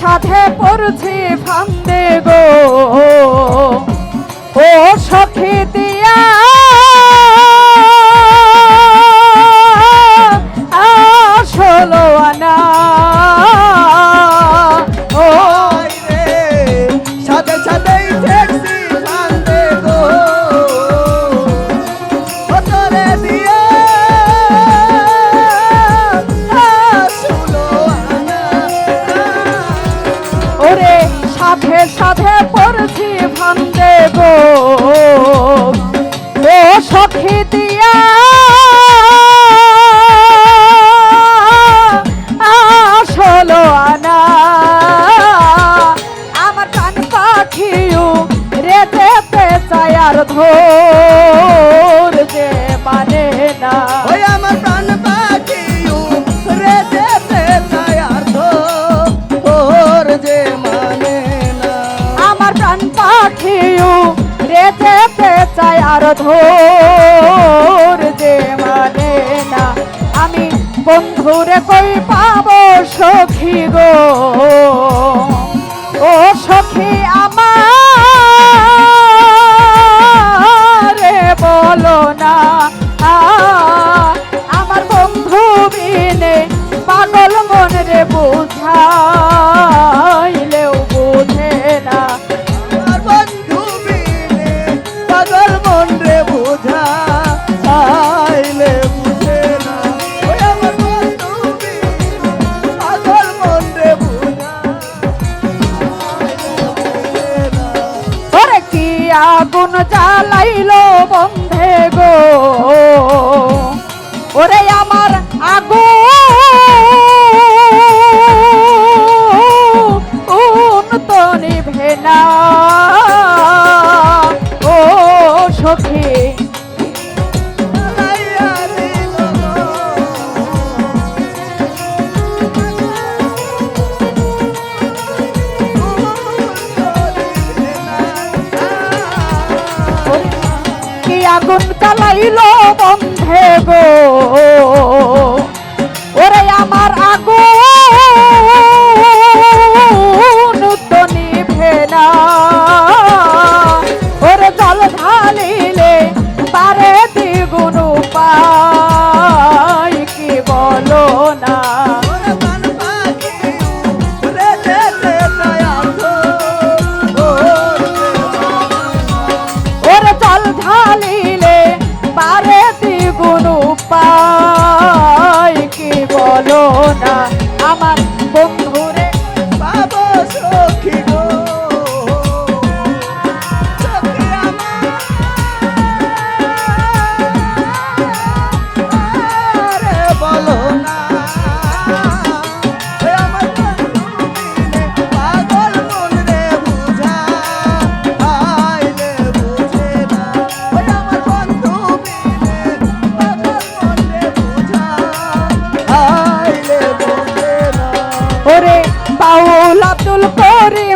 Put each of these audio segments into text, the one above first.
সাথে পড়ছি ফান্দে গো। রাখিও রে যেতে চাই ধোর যে মানে না। ওই আমার প্রাণ পাখিও রে যেতে চাই আর ধর যে মানে না। আমার প্রাণ পাখিও রে যেতে চাই ধোর যে মানে না। আমি বন্ধুরে কই পাবো সখী গো? ও সখী না আগুন জ্বালাইল বন্ধে গো। আগুন কালাইল বন্ধে গো। ওরে আমার আগুন তো নিভে না Tulpori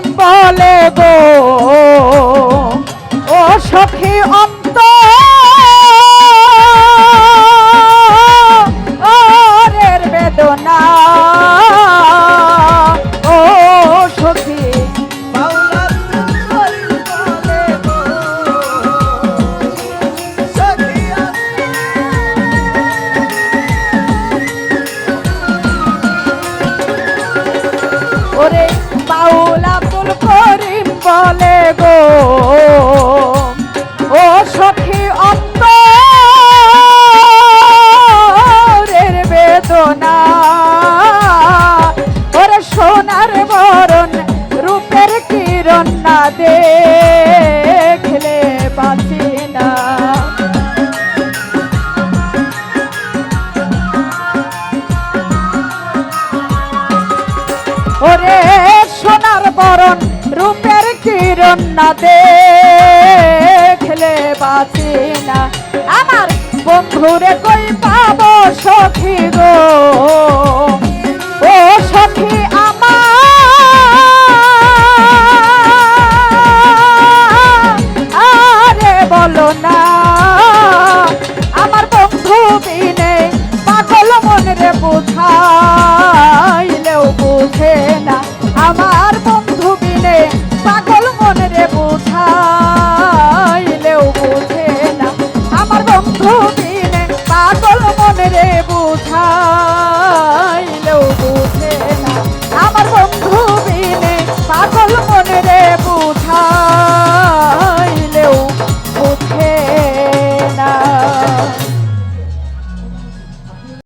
দেখলে বাঁচি না। ওরে সোনার বরণ, রূপের কিরণ না দেখলে বাঁচি না। আমার বন্ধুরে কই পাবো সখী গো?